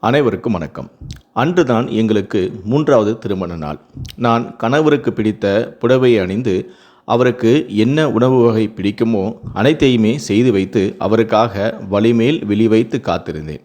அனைவருக்கும் வணக்கம். அன்றுதான் எங்களுக்கு மூன்றாவது திருமண நாள். நான் கணவருக்கு பிடித்த புடவையை அணிந்து அவருக்கு என்ன உணவு வகை பிடிக்குமோ அனைத்தையுமே செய்து வைத்து அவருக்காக வலிமேல் வெளிவைத்து காத்திருந்தேன்.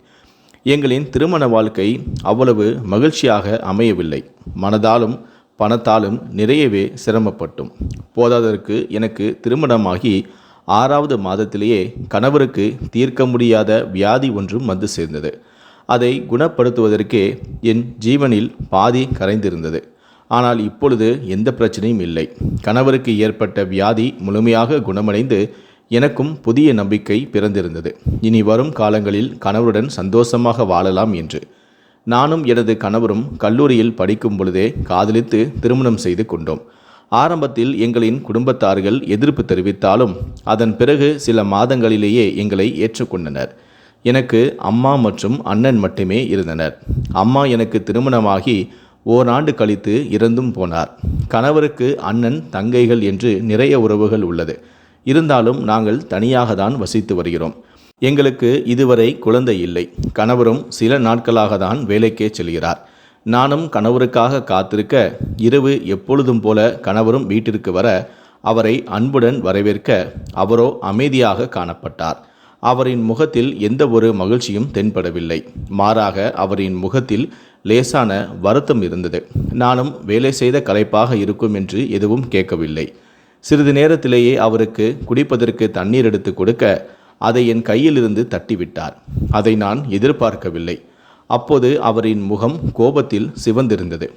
எங்களின் திருமண வாழ்க்கை அவ்வளவு மகிழ்ச்சியாக அமையவில்லை. மனதாலும் பணத்தாலும் நிறையவே சிரமப்பட்டும். போதாதற்கு எனக்கு திருமணமாகி ஆறாவது மாதத்திலேயே கணவருக்கு தீர்க்க முடியாத வியாதி ஒன்றும் வந்து சேர்ந்தது. அதை குணப்படுத்துவதற்கே என் ஜீவனில் பாதி கரைந்திருந்தது. ஆனால் இப்பொழுது எந்த பிரச்சனையும் இல்லை. கணவருக்கு ஏற்பட்ட வியாதி முழுமையாக குணமடைந்து எனக்கும் புதிய நம்பிக்கை பிறந்திருந்தது. இனி வரும் காலங்களில் கணவருடன் சந்தோஷமாக வாழலாம் என்று. நானும் எனது கணவரும் கல்லூரியில் படிக்கும் பொழுதே காதலித்து திருமணம் செய்து கொண்டோம். ஆரம்பத்தில் எங்களின் குடும்பத்தார்கள் எதிர்ப்பு தெரிவித்தாலும் அதன் பிறகு சில மாதங்களிலேயே எங்களை ஏற்றுக்கொண்டனர். எனக்கு அம்மா மற்றும் அண்ணன் மட்டுமே இருந்தனர். அம்மா எனக்கு திருமணமாகி ஓராண்டு கழித்து இறந்தும் போனார். கணவருக்கு அண்ணன் தங்கைகள் என்று நிறைய உறவுகள் உள்ளது. இருந்தாலும் நாங்கள் தனியாக தான் வசித்து வருகிறோம். எங்களுக்கு இதுவரை குழந்தை இல்லை. கணவரும் சில நாட்களாக தான் வேலைக்கே செல்கிறார். நானும் கணவருக்காக காத்திருக்க இரவு எப்பொழுதும் போல கணவரும் வீட்டிற்கு வர அவரை அன்புடன் வரவேற்க அவரோ அமைதியாக காணப்பட்டார். அவரின் முகத்தில் எந்த ஒரு மகிழ்ச்சியும் தென்படவில்லை. மாறாக அவரின் முகத்தில் லேசான வருத்தம் இருந்தது. நானும் வேலை செய்த களைப்பாக இருக்கும் என்று எதுவும் கேட்கவில்லை. சிறிது நேரத்திலேயே அவருக்கு குடிப்பதற்கு தண்ணீர் எடுத்து கொடுக்க அதை என் கையிலிருந்து தட்டிவிட்டார். அதை நான் எதிர்பார்க்கவில்லை. அப்போது அவரின் முகம் கோபத்தில் சிவந்திருந்தது.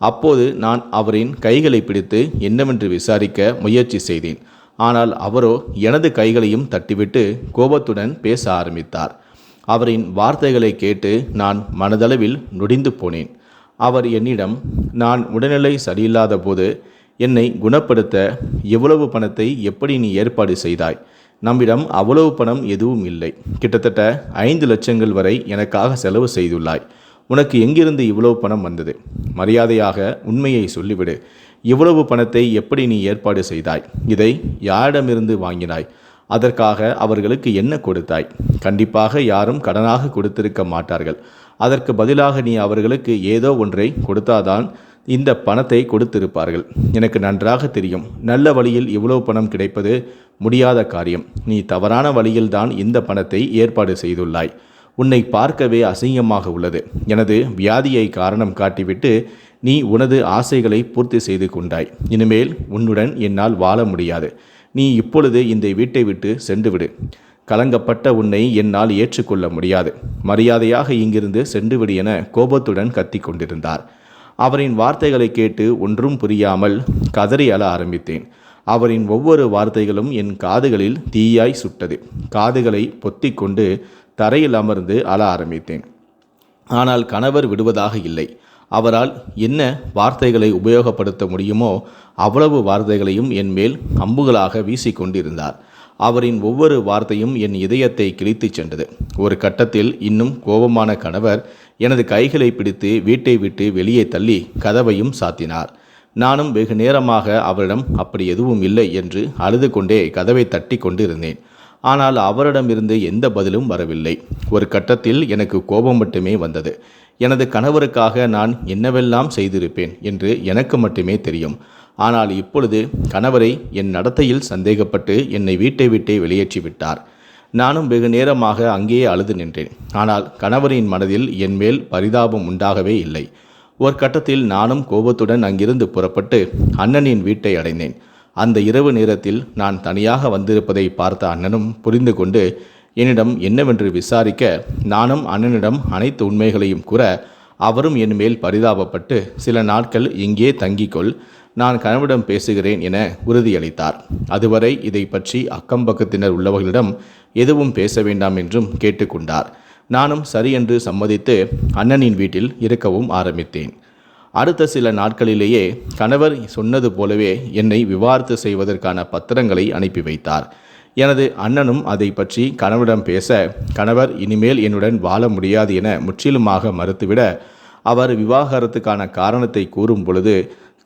அப்போது நான் அவரின் கைகளை பிடித்து என்னவென்று விசாரிக்க முயற்சி செய்தேன். ஆனால் அவரோ எனது கைகளையும் தட்டிவிட்டு கோபத்துடன் பேச ஆரம்பித்தார். அவரின் வார்த்தைகளை கேட்டு நான் மனதளவில் நொடிந்து போனேன். அவர் என்னிடம் நான் உடல்நிலை சரியில்லாத போது என்னை குணப்படுத்த எவ்வளவு பணத்தை எப்படி நீ ஏற்பாடு செய்தாய்? நம்மிடம் அவ்வளவு பணம் எதுவும் இல்லை. கிட்டத்தட்ட ஐந்து லட்சங்கள் வரை எனக்காக செலவு செய்துள்ளாய். உனக்கு எங்கிருந்து இவ்வளவு பணம் வந்தது? மரியாதையாக உண்மையை சொல்லிவிடு. இவ்வளவு பணத்தை எப்படி நீ ஏற்பாடு செய்தாய்? இதை யாரிடமிருந்து வாங்கினாய்? அதற்காக அவர்களுக்கு என்ன கொடுத்தாய்? கண்டிப்பாக யாரும் கடனாக கொடுத்திருக்க மாட்டார்கள். அதற்கு பதிலாக நீ அவர்களுக்கு ஏதோ ஒன்றை கொடுத்தாதான் இந்த பணத்தை கொடுத்திருப்பார்கள். எனக்கு நன்றாக தெரியும். நல்ல வழியில் இவ்வளவு பணம் கிடைப்பது முடியாத காரியம். நீ தவறான வழியில்தான் இந்த பணத்தை ஏற்பாடு செய்துள்ளாய். உன்னை பார்க்கவே அசிங்கமாக உள்ளது. எனது வியாதியை காரணம் காட்டிவிட்டு நீ உனது ஆசைகளை பூர்த்தி செய்து கொண்டாய். இனிமேல் உன்னுடன் என்னால் வாழ முடியாது. நீ இப்பொழுது இந்த வீட்டை விட்டு சென்றுவிடு. கலங்கப்பட்ட உன்னை என்னால் ஏற்றுக்கொள்ள முடியாது. மரியாதையாக இங்கிருந்து சென்றுவிடு என கோபத்துடன் கத்தி கொண்டிருந்தார். அவரின் வார்த்தைகளை கேட்டு ஒன்றும் புரியாமல் கதறி அழ ஆரம்பித்தேன். அவரின் ஒவ்வொரு வார்த்தைகளும் என் காதுகளில் தீயாய் சுட்டது. காதுகளை பொத்திக்கொண்டு தரையில் அமர்ந்து அழ ஆரம்பித்தேன். ஆனால் கணவர் விடுவதாக இல்லை. அவரால் என்ன வார்த்தைகளை உபயோகப்படுத்த முடியுமோ அவ்வளவு வார்த்தைகளையும் என் மேல் அம்புகளாக வீசிக்கொண்டிருந்தார். அவரின் ஒவ்வொரு வார்த்தையும் என் இதயத்தை கிழித்துச் சென்றது. ஒரு கட்டத்தில் இன்னும் கோபமான கணவர் எனது கைகளை பிடித்து வீட்டை விட்டு வெளியே தள்ளி கதவையும் சாத்தினார். நானும் வெகு நேரமாக அவரிடம் அப்படி எதுவும் இல்லை என்று அழுது கொண்டே கதவை தட்டி கொண்டு இருந்தேன் ஆனால் அவரிடமிருந்து எந்த பதிலும் வரவில்லை. ஒரு கட்டத்தில் எனக்கு கோபம் மட்டுமே வந்தது. எனது கணவருக்காக நான் என்னவெல்லாம் செய்திருப்பேன் என்று எனக்கு மட்டுமே தெரியும். ஆனால் இப்பொழுது கணவரை என் நடத்தையில் சந்தேகப்பட்டு என்னை வீட்டை விட்டே வெளியேற்றி விட்டார். நானும் வெகு நேரமாக அங்கேயே அழுது நின்றேன். ஆனால் கணவரின் மனதில் என் மேல் பரிதாபம் உண்டாகவே இல்லை. ஒரு கட்டத்தில் நானும் கோபத்துடன் அங்கிருந்து புறப்பட்டு அண்ணனின் வீட்டை அடைந்தேன். அந்த இரவு நேரத்தில் நான் தனியாக வந்திருப்பதை பார்த்த அண்ணனும் புரிந்து கொண்டு என்னிடம் என்னவென்று விசாரிக்க நானும் அண்ணனிடம் அனைத்து உண்மைகளையும் கூற அவரும் என் மேல் பரிதாபப்பட்டு சில நாட்கள் இங்கே தங்கிக்கொள் நான் கணவனிடம் பேசுகிறேன் என உறுதியளித்தார். அதுவரை இதை பற்றி அக்கம் பக்கத்தினர் உள்ளவர்களிடம் எதுவும் பேச வேண்டாம் என்றும் கேட்டுக்கொண்டார். நானும் சரியென்று சம்மதித்து அண்ணனின் வீட்டில் இருக்கவும் ஆரம்பித்தேன். அடுத்த சில நாட்களிலேயே கணவர் சொன்னது போலவே என்னை விவாரத்து செய்வதற்கான பத்திரங்களை அனுப்பி வைத்தார். எனது அண்ணனும் அதை பற்றி கணவரிடம் பேச கணவர் இனிமேல் என்னுடன் வாழ முடியாது என முற்றிலுமாக மறுத்துவிட அவர் விவாகரத்துக்கான காரணத்தை கூறும் பொழுது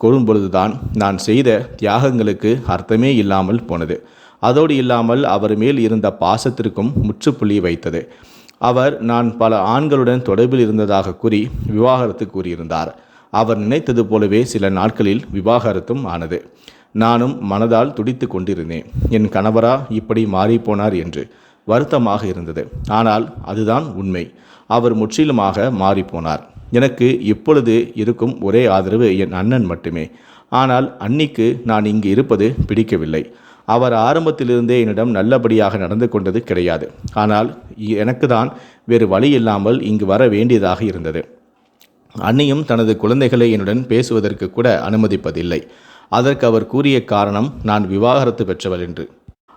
கூறும் பொழுதுதான் நான் செய்த தியாகங்களுக்கு அர்த்தமே இல்லாமல் போனது. அதோடு இல்லாமல் அவர் மேல் இருந்த பாசத்திற்கும் முற்றுப்புள்ளி வைத்தது. அவர் நான் பல ஆண்களுடன் தொடர்பில் இருந்ததாக கூறி விவாகரத்து கூறியிருந்தார். அவர் நினைத்தது போலவே சில நாட்களில் விவாகரத்தும் ஆனது. நானும் மனதால் துடித்து கொண்டிருந்தேன். என் கணவரா இப்படி மாறிப்போனார் என்று வருத்தமாக இருந்தது. ஆனால் அதுதான் உண்மை. அவர் முற்றிலுமாக மாறிப்போனார். எனக்கு இப்பொழுது இருக்கும் ஒரே ஆதரவு என் அண்ணன் மட்டுமே. ஆனால் அன்னிக்கு நான் இங்கு இருப்பது பிடிக்கவில்லை. அவர் ஆரம்பத்திலிருந்தே என்னிடம் நல்லபடியாக நடந்து கொண்டது கிடையாது. ஆனால் எனக்கு தான் வேறு வழி இல்லாமல் இங்கு வர வேண்டியதாக இருந்தது. அன்னியும் தனது குழந்தைகளை என்னுடன் பேசுவதற்கு கூட அனுமதிப்பதில்லை. அதற்கு அவர் கூறிய காரணம் நான் விவாகரத்து பெற்றவள் என்று.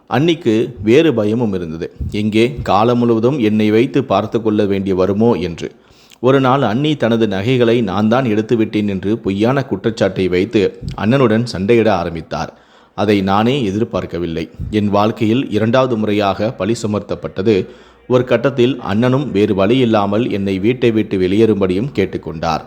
அன்னிக்கு வேறு பயமும் இருந்தது. எங்கே? காலம் முழுவதும் என்னை வைத்து பார்த்து கொள்ள வேண்டி வருமோ? என்று. ஒரு நாள் அண்ணி தனது நகைகளை நான் தான் எடுத்துவிட்டேன் என்று பொய்யான குற்றச்சாட்டை வைத்து அண்ணனுடன் சண்டையிட ஆரம்பித்தார். அதை நானே எதிர்பார்க்கவில்லை. என் வாழ்க்கையில் இரண்டாவது முறையாக பழி சுமர்த்தப்பட்டது ஒரு கட்டத்தில் அண்ணனும் வேறு வழி இல்லாமல் என்னை வீட்டை விட்டு வெளியேறும்படியும் கேட்டுக்கொண்டார்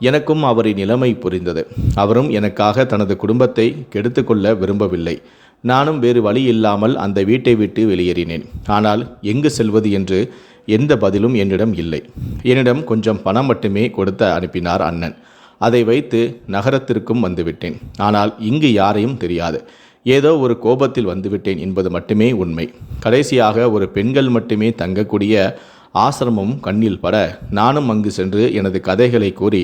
எனக்கும் அவரின் நிலைமை புரிந்தது. அவரும் எனக்காக தனது குடும்பத்தை கெடுத்துக்கொள்ள விரும்பவில்லை. நானும் வேறு வழி இல்லாமல் அந்த வீட்டை விட்டு வெளியேறினேன். ஆனால் எங்கு செல்வது என்று எந்த பதிலும் என்னிடம் இல்லை. என்னிடம் கொஞ்சம் பணம் மட்டுமே கொடுத்து அனுப்பினார் அண்ணன். அதை வைத்து நகரத்திற்கும் வந்துவிட்டேன். ஆனால் இங்கு யாரையும் தெரியாது. ஏதோ ஒரு கோபத்தில் வந்துவிட்டேன் என்பது மட்டுமே உண்மை. கடைசியாக ஒரு பெண்கள் மட்டுமே தங்கக்கூடிய ஆசிரமமும் கண்ணில் பட நானும் அங்கு சென்று எனது கதைகளை கூறி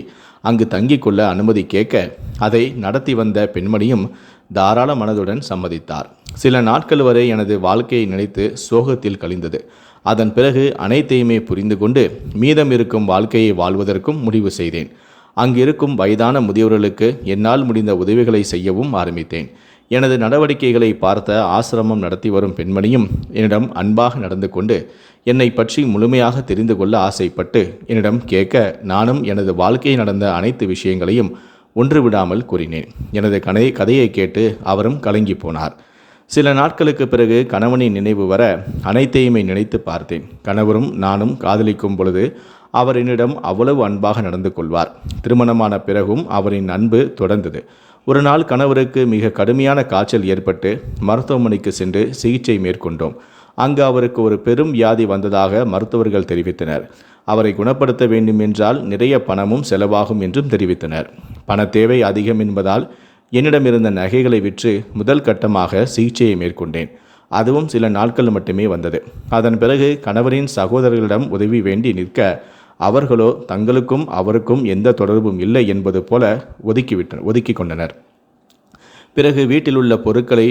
அங்கு தங்கிக் கொள்ள அனுமதி கேட்க அதை நடத்தி வந்த பெண்மணியும் தாராள மனதுடன் சம்மதித்தார். சில நாட்கள் வரை எனது வாழ்க்கையை நினைத்து சோகத்தில் கழிந்தது. அதன் பிறகு அனைத்தையுமே புரிந்து கொண்டு மீதம் இருக்கும் வாழ்க்கையை வாழ்வதற்கும் முடிவு செய்தேன். அங்கிருக்கும் வயதான முதியவர்களுக்கு என்னால் முடிந்த உதவிகளை செய்யவும் ஆரம்பித்தேன். எனது நடவடிக்கைகளை பார்த்த ஆசிரமம் நடத்தி வரும் பெண்மணியும் என்னிடம் அன்பாக நடந்து கொண்டு என்னை பற்றி முழுமையாக தெரிந்து கொள்ள ஆசைப்பட்டு என்னிடம் கேட்க நானும் எனது வாழ்க்கையில் நடந்த அனைத்து விஷயங்களையும் ஒன்று விடாமல் கூறினேன். எனது கதை கதையை கேட்டு அவரும் கலங்கி போனார். சில நாட்களுக்கு பிறகு கணவனின் நினைவு வர அனைத்தையுமே நினைத்து பார்த்தேன். கணவரும் நானும் காதலிக்கும் பொழுது அவர் என்னிடம் அவ்வளவு அன்பாக நடந்து கொள்வார். திருமணமான பிறகும் அவரின் அன்பு தொடர்ந்தது. ஒரு நாள் கணவருக்கு மிக கடுமையான காய்ச்சல் ஏற்பட்டு மருத்துவமனைக்கு சென்று சிகிச்சை மேற்கொண்டோம். அங்கு அவருக்கு ஒரு பெரும் வியாதி வந்ததாக மருத்துவர்கள் தெரிவித்தனர். அவரை குணப்படுத்த வேண்டும் என்றால் நிறைய பணமும் செலவாகும் என்றும் தெரிவித்தனர். பண தேவை அதிகம் என்பதால் என்னிடம் இருந்த நகைகளை விற்று முதல் கட்டமாக சிகிச்சையை மேற்கொண்டேன். அதுவும் சில நாட்கள் மட்டுமே வந்தது. அதன் பிறகு கணவரின் சகோதரர்களிடம் உதவி வேண்டி நிற்க அவர்களோ தங்களுக்கும் அவருக்கும் எந்த தொடர்பும் இல்லை என்பது போல ஒதுக்கிவிட்டனர் ஒதுக்கி கொண்டனர். பிறகு வீட்டில் உள்ள பொருட்களை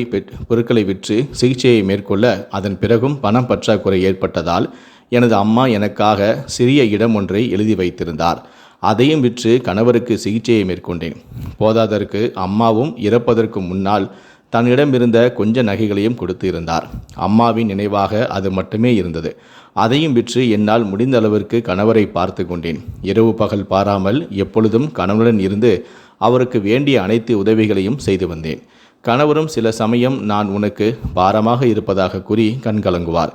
பொருட்களை விற்று சிகிச்சையை மேற்கொள்ள அதன் பிறகும் பணம் பற்றாக்குறை ஏற்பட்டதால் எனது அம்மா எனக்காக சிறிய இடம் ஒன்றை எழுதி வைத்திருந்தார். அதையும் விற்று கணவருக்கு சிகிச்சையை மேற்கொண்டேன். போதாதற்கு அம்மாவும் இறப்பதற்கு முன்னால் தன்னிடம் இருந்த கொஞ்ச நகைகளையும் கொடுத்து இருந்தார். அம்மாவின் நினைவாக அது மட்டுமே இருந்தது. அதையும் விற்று என்னால் முடிந்த அளவிற்கு கணவரை பார்த்து கொண்டேன். இரவு பகல் பாராமல் எப்பொழுதும் கணவனுடன் இருந்து அவருக்கு வேண்டிய அனைத்து உதவிகளையும் செய்து வந்தேன். கணவரும் சில சமயம் நான் உனக்கு பாரமாக இருப்பதாக கூறி கண்கலங்குவார்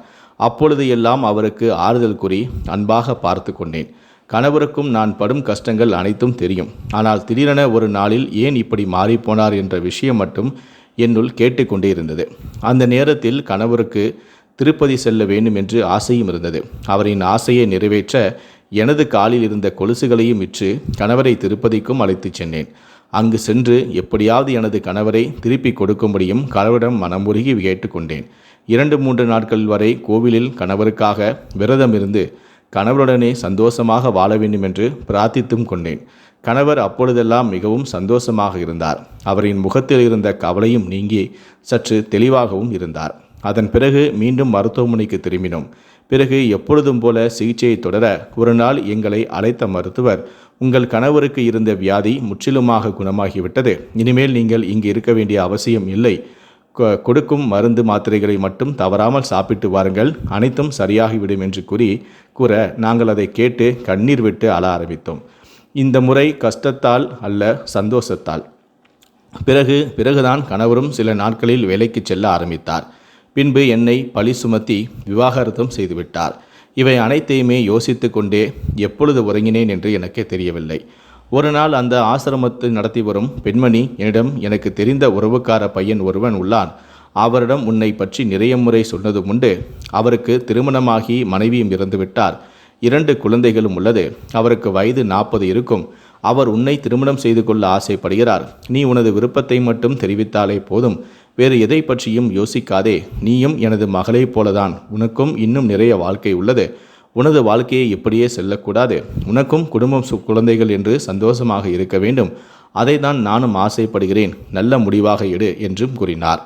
அப்பொழுது எல்லாம் அவருக்கு ஆறுதல் கூறி அன்பாக பார்த்து கொண்டேன். கணவருக்கும் நான் படும் கஷ்டங்கள் அனைத்தும் தெரியும். ஆனால் திடீரென ஒரு நாளில் ஏன் இப்படி மாறிப்போனார் என்ற விஷயம் மட்டும் என்னுள் கேட்டுக்கொண்டே இருந்தது. அந்த நேரத்தில் கணவருக்கு திருப்பதி செல்ல வேண்டும் என்று ஆசையும் இருந்தது. அவரின் ஆசையை நிறைவேற்ற எனது காலில் இருந்த கொலுசுகளையும் விற்று கணவரை திருப்பதிக்கும் அழைத்துச் சென்றேன் அங்கு சென்று எப்படியாவது எனது கணவரை திருப்பி கொடுக்கும்படியும் கணவரிடம் மனமுருகி கேட்டுக்கொண்டேன் இரண்டு மூன்று நாட்கள் வரை கோவிலில் கணவருக்காக விரதம் இருந்து கணவருடனே சந்தோஷமாக வாழ வேண்டும் என்று பிரார்த்தித்தும் கொண்டேன். கணவர் அப்பொழுதெல்லாம் மிகவும் சந்தோஷமாக இருந்தார். அவரின் முகத்தில் இருந்த கவலையும் நீங்கி சற்று தெளிவாகவும் இருந்தார். அதன் பிறகு மீண்டும் மருத்துவமனைக்கு திரும்பினோம். பிறகு எப்பொழுதும் போல சிகிச்சையை தொடர ஒரு நாள் எங்களை அழைத்த மருத்துவர் உங்கள் கணவருக்கு இருந்த வியாதி முற்றிலுமாக குணமாகிவிட்டது. இனிமேல் நீங்கள் இங்கு இருக்க வேண்டிய அவசியம் இல்லை. கொடுக்கும் மருந்து மாத்திரைகளை மட்டும் தவறாமல் சாப்பிட்டு வாருங்கள். அனைத்தும் சரியாகிவிடும் என்று கூறி கூற நாங்கள் அதை கேட்டு கண்ணீர் விட்டு அழ ஆரம்பித்தோம். இந்த முறை கஷ்டத்தால் அல்ல சந்தோஷத்தால். பிறகு பிறகுதான் கணவரும் சில நாட்களில் வேலைக்கு செல்ல ஆரம்பித்தார். பின்பு என்னை பழி சுமத்தி விவாகரத்தும் செய்துவிட்டார். இவை அனைத்தையுமே யோசித்து கொண்டே எப்பொழுது உறங்கினேன் என்று எனக்கே தெரியவில்லை. ஒரு நாள் அந்த ஆசிரமத்தை நடத்தி வரும் பெண்மணி என்னிடம் எனக்கு தெரிந்த உறவுக்கார பையன் ஒருவன் உள்ளான். அவரிடம் உன்னை பற்றி நிறைய முறை சொன்னதும் உண்டு. அவருக்கு திருமணமாகி மனைவியும் இறந்துவிட்டார் இரண்டு குழந்தைகளும் உள்ளது. அவருக்கு வயது நாற்பது இருக்கும். அவர் உன்னை திருமணம் செய்து கொள்ள ஆசைப்படுகிறார். நீ உனது விருப்பத்தை மட்டும் தெரிவித்தாலே போதும். வேறு எதை பற்றியும் யோசிக்காதே. நீயும் எனது மகளைப் போலதான். உனக்கும் இன்னும் நிறைய வாழ்க்கை உள்ளது. உனது வாழ்க்கையை இப்படியே செல்லக்கூடாது. உனக்கும் குடும்பம் சு குழந்தைகள் என்று சந்தோஷமாக இருக்க வேண்டும். அதை தான் நானும் ஆசைப்படுகிறேன். நல்ல முடிவாக எடு என்றும் கூறினார்.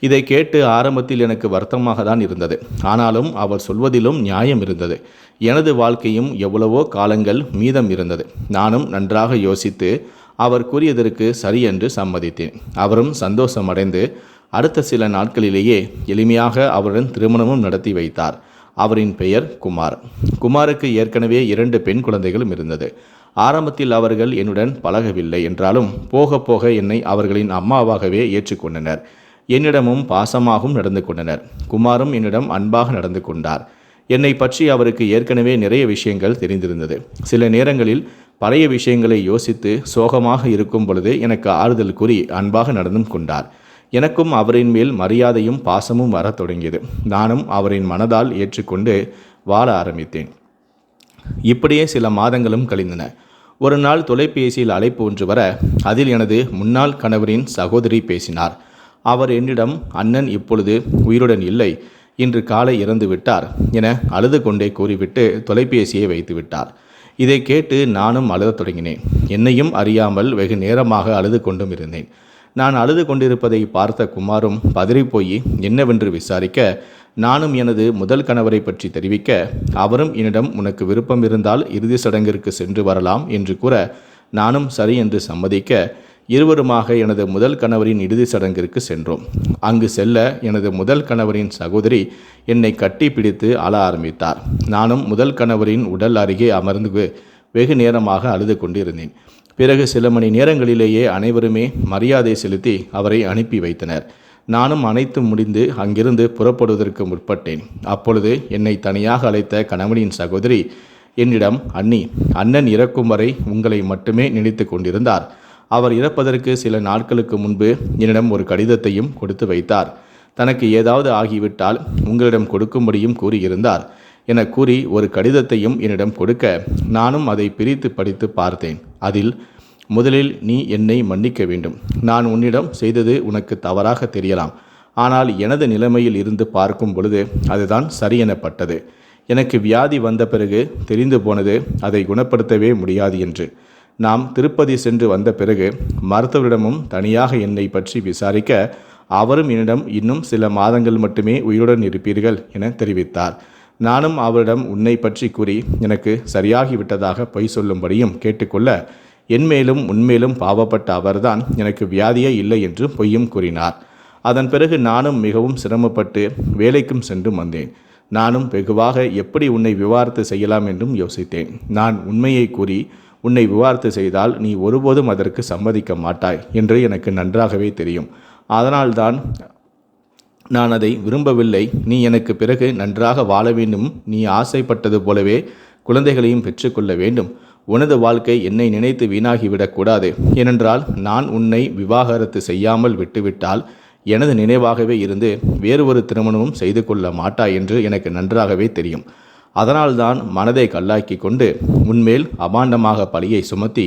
இதை கேட்டு ஆரம்பத்தில் எனக்கு வருத்தமாக தான் இருந்தது. ஆனாலும் அவர் சொல்வதிலும் நியாயம் இருந்தது. எனது வாழ்க்கையும் எவ்வளவோ காலங்கள் மீதம் இருந்தது. நானும் நன்றாக யோசித்து அவர் கூறியதற்கு சரி என்று சம்மதித்தேன். அவரும் சந்தோஷமடைந்து அடுத்த சில நாட்களிலேயே எளிமையாக அவருடன் திருமணமும் நடத்தி வைத்தார். அவரின் பெயர் குமார். குமாருக்கு ஏற்கனவே இரண்டு பெண் குழந்தைகளும் இருந்தது. ஆரம்பத்தில் அவர்கள் என்னுடன் பழகவில்லை என்றாலும் போக போக என்னை அவர்களின் அம்மாவாகவே ஏற்றுக்கொண்டனர் என்னிடமும் பாசமாகவும் நடந்து கொண்டனர். குமாரும் என்னிடம் அன்பாக நடந்து கொண்டார். என்னை பற்றி அவருக்கு ஏற்கனவே நிறைய விஷயங்கள் தெரிந்திருந்தது. சில நேரங்களில் பழைய விஷயங்களை யோசித்து சோகமாக இருக்கும் பொழுது எனக்கு ஆறுதல் கூறி அன்பாக நடந்தும் கொண்டார். எனக்கும் அவரின் மேல் மரியாதையும் பாசமும் வரத் தொடங்கியது. நானும் அவரின் மனதால் ஏற்றுக்கொண்டு வாழ ஆரம்பித்தேன். இப்படியே சில மாதங்களும் கழிந்தன. ஒரு நாள் தொலைபேசியில் அழைப்பு ஒன்று வர அதில் எனது முன்னாள் கணவரின் சகோதரி பேசினார். அவர் என்னிடம் அண்ணன் இப்பொழுது உயிருடன் இல்லை. இன்று காலை இறந்து விட்டார் என அழுது கொண்டே கூறிவிட்டு தொலைபேசியை வைத்து விட்டார் இதை கேட்டு நானும் அழுதத் தொடங்கினேன். என்னையும் அறியாமல் வெகு நேரமாக அழுது கொண்டும் இருந்தேன். நான் அழுது கொண்டிருப்பதை பார்த்த குமாரும் பதறிப்போய் என்னவென்று விசாரிக்க நானும் எனது முதல் கணவரை பற்றி தெரிவிக்க அவரும் என்னிடம் உனக்கு விருப்பம் இருந்தால் இறுதி சடங்கிற்கு சென்று வரலாம் என்று கூற நானும் சரி என்று சம்மதிக்க இருவருமாக எனது முதல் கணவரின் இறுதி சடங்கிற்கு சென்றோம். அங்கு செல்ல எனது முதல் கணவரின் சகோதரி என்னை கட்டி பிடித்து அழ ஆரம்பித்தார். நானும் முதல் கணவரின் உடல் அருகே அமர்ந்து வெகு நேரமாக அழுது கொண்டிருந்தேன். பிறகு சில மணி நேரங்களிலேயே அனைவருமே மரியாதை செலுத்தி அவரை அனுப்பி வைத்தனர். நானும் அனைத்து முடிந்து அங்கிருந்து புறப்படுவதற்கு முற்பட்டேன். அப்பொழுது என்னை தனியாக அழைத்த கணவனின் சகோதரி என்னிடம் அண்ணி அண்ணன் இறக்கும் வரை உங்களை மட்டுமே நினைத்து கொண்டிருந்தார். அவர் இறப்பதற்கு சில நாட்களுக்கு முன்பு என்னிடம் ஒரு கடிதத்தையும் கொடுத்து வைத்தார். தனக்கு ஏதாவது ஆகிவிட்டால் உங்களிடம் கொடுக்கும்படியும் கூறியிருந்தார். என கூறி ஒரு கடிதத்தையும் என்னிடம் கொடுக்க நானும் அதை பிரித்து படித்து பார்த்தேன். அதில் முதலில் நீ என்னை மன்னிக்க வேண்டும். நான் உன்னிடம் செய்தது உனக்கு தவறாக தெரியலாம். ஆனால் எனது நிலைமையில் இருந்து பார்க்கும் பொழுது அதுதான் சரி எனப்பட்டது. எனக்கு வியாதி வந்த பிறகு தெரிந்து போனது அதை குணப்படுத்தவே முடியாது என்று. நாம் திருப்பதி சென்று வந்த பிறகு மருத்துவரிடமும் தனியாக என்னை பற்றி விசாரிக்க அவரும் என்னிடம் இன்னும் சில மாதங்கள் மட்டுமே உயிருடன் இருப்பீர்கள் என தெரிவித்தார். நானும் அவரிடம் உன்னை பற்றி கூறி எனக்கு சரியாகிவிட்டதாக பொய் சொல்லும்படியும் கேட்டுக்கொள்ள என்மேலும் உன்மேலும் பாவப்பட்ட அவர்தான் எனக்கு வியாதியே இல்லை என்று பொய்யும் கூறினார். அதன் பிறகு நானும் மிகவும் சிரமப்பட்டு வேலைக்கும் சென்று வந்தேன். நானும் வெகுவாக எப்படி உன்னை விவாரத்து செய்யலாம் என்றும் யோசித்தேன். நான் உண்மையை கூறி உன்னை விவாரத்து செய்தால் நீ ஒருபோதும் அதற்கு சம்மதிக்க மாட்டாய் என்று எனக்கு நன்றாகவே தெரியும். அதனால்தான் நான் அதை விரும்பவில்லை. நீ எனக்கு பிறகு நன்றாக வாழ வேண்டும். நீ ஆசைப்பட்டது போலவே குழந்தைகளையும் பெற்றுக்கொள்ள வேண்டும். உனது வாழ்க்கை என்னை நினைத்து வீணாகிவிடக்கூடாது ஏனென்றால் நான் உன்னை விவாகரத்து செய்யாமல் விட்டுவிட்டால் எனது நினைவாகவே இருந்து வேறு ஒரு திருமணமும் செய்து கொள்ள மாட்டாய் என்று எனக்கு நன்றாகவே தெரியும். அதனால்தான் மனதை கல்லாக்கி கொண்டு உன்மேல் அபாண்டமாக பழியை சுமத்தி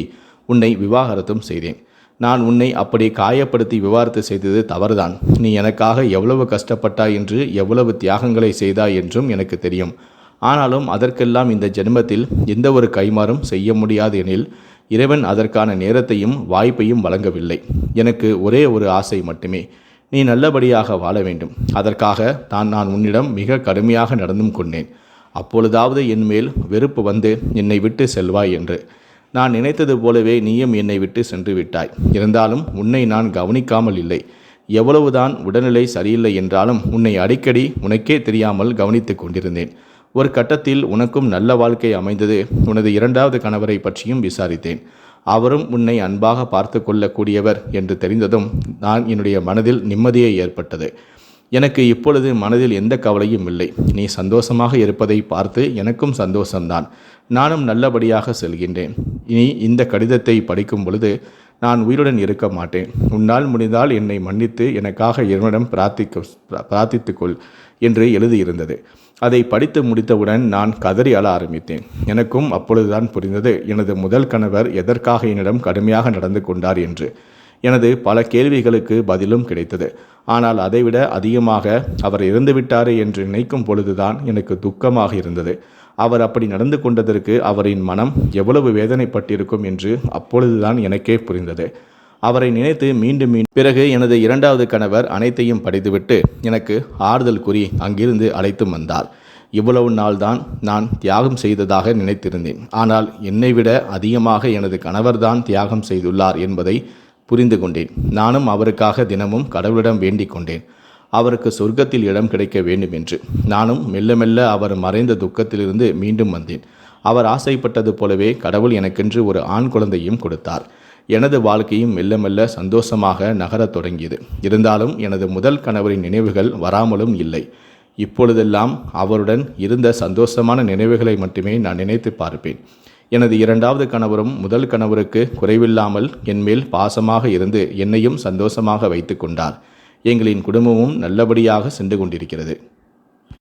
உன்னை விவாகரத்தும் செய்தேன். நான் உன்னை அப்படி காயப்படுத்தி விவாகரத்து செய்தது தவறுதான். நீ எனக்காக எவ்வளவு கஷ்டப்பட்டாய் என்று எவ்வளவு தியாகங்களை செய்தாய் என்றும் எனக்கு தெரியும். ஆனாலும் அதற்கெல்லாம் இந்த ஜென்மத்தில் எந்த ஒரு கைமாறும் செய்ய முடியாது எனில் இறைவன் அதற்கான நேரத்தையும் வாய்ப்பையும் வழங்கவில்லை. எனக்கு ஒரே ஒரு ஆசை மட்டுமே. நீ நல்லபடியாக வாழ வேண்டும். அதற்காக தான் நான் உன்னிடம் மிக கடுமையாக நடந்தும் கொண்டேன். அப்பொழுதாவது என்மேல் வெறுப்பு வந்து என்னை விட்டு செல்வாய் என்று. நான் நினைத்தது போலவே நீயும் என்னை விட்டு சென்று விட்டாய். இருந்தாலும் உன்னை நான் கவனிக்காமல் இல்லை. எவ்வளவுதான் உடல்நிலை சரியில்லை என்றாலும் உன்னை அடிக்கடி உனக்கே தெரியாமல் கவனித்துக் கொண்டிருந்தேன். ஒரு கட்டத்தில் உனக்கும் நல்ல வாழ்க்கை அமைந்தது. உனது இரண்டாவது கணவரை பற்றியும் விசாரித்தேன். அவரும் உன்னை அன்பாக பார்த்து கொள்ளக்கூடியவர் என்று தெரிந்ததும் நான் என்னுடைய மனதில் நிம்மதியே ஏற்பட்டது. எனக்கு இப்பொழுது மனதில் எந்த கவலையும் இல்லை. நீ சந்தோஷமாக இருப்பதை பார்த்து எனக்கும் சந்தோஷம்தான். நானும் நல்லபடியாக செல்கின்றேன். இனி இந்த கடிதத்தை படிக்கும் பொழுது நான் உயிருடன் இருக்க மாட்டேன். உன்னால் முடிந்தால் என்னை மன்னித்து எனக்காக என்னிடம் பிரார்த்திக்க பிரார்த்தித்துக்கொள் என்று எழுதியிருந்தது. அதை படித்து முடித்தவுடன் நான் கதறி அழ ஆரம்பித்தேன். எனக்கும் அப்பொழுதுதான் புரிந்தது எனது முதல் கணவர் எதற்காக என்னிடம் கடுமையாக நடந்து கொண்டார் என்று. எனது பல கேள்விகளுக்கு பதிலும் கிடைத்தது. ஆனால் அதைவிட அதிகமாக அவர் இறந்துவிட்டாரே என்று நினைக்கும் பொழுதுதான் எனக்கு துக்கமாக இருந்தது. அவர் அப்படி நடந்து கொண்டதற்கு அவரின் மனம் எவ்வளவு வேதனைப்பட்டிருக்கும் என்று அப்பொழுதுதான் எனக்கே புரிந்தது. அவரை நினைத்து மீண்டும் மீண்டும் பிறகு எனது இரண்டாவது கணவர் அனைத்தையும் படித்துவிட்டு எனக்கு ஆறுதல் கூறி அங்கிருந்து அழைத்தும் வந்தார். இவ்வளவு நாள்தான் நான் தியாகம் செய்ததாக நினைத்திருந்தேன். ஆனால் என்னை விட அதிகமாக எனது கணவர்தான் தியாகம் செய்துள்ளார் என்பதை புரிந்து கொண்டேன் நானும் அவருக்காக தினமும் கடவுளிடம் வேண்டிக் கொண்டேன். அவருக்கு சொர்க்கத்தில் இடம் கிடைக்க வேண்டும் என்று நானும் மெல்ல மெல்ல அவர் மறைந்த துக்கத்திலிருந்து மீண்டும் வந்தேன். அவர் ஆசைப்பட்டது போலவே கடவுள் எனக்கென்று ஒரு ஆண் குழந்தையும் கொடுத்தார். எனது வாழ்க்கையும் மெல்ல மெல்ல சந்தோஷமாக நகரத் தொடங்கியது. இருந்தாலும் எனது முதல் கணவரின் நினைவுகள் வராமலும் இல்லை. இப்பொழுதெல்லாம் அவருடன் இருந்த சந்தோஷமான நினைவுகளை மட்டுமே நான் நினைத்து பார்ப்பேன். எனது இரண்டாவது கணவரும் முதல் கணவருக்கு குறைவில்லாமல் என்மேல் பாசமாக இருந்து என்னையும் சந்தோஷமாக வைத்து கொண்டார். எங்களின் குடும்பமும் நல்லபடியாக சென்று கொண்டிருக்கிறது.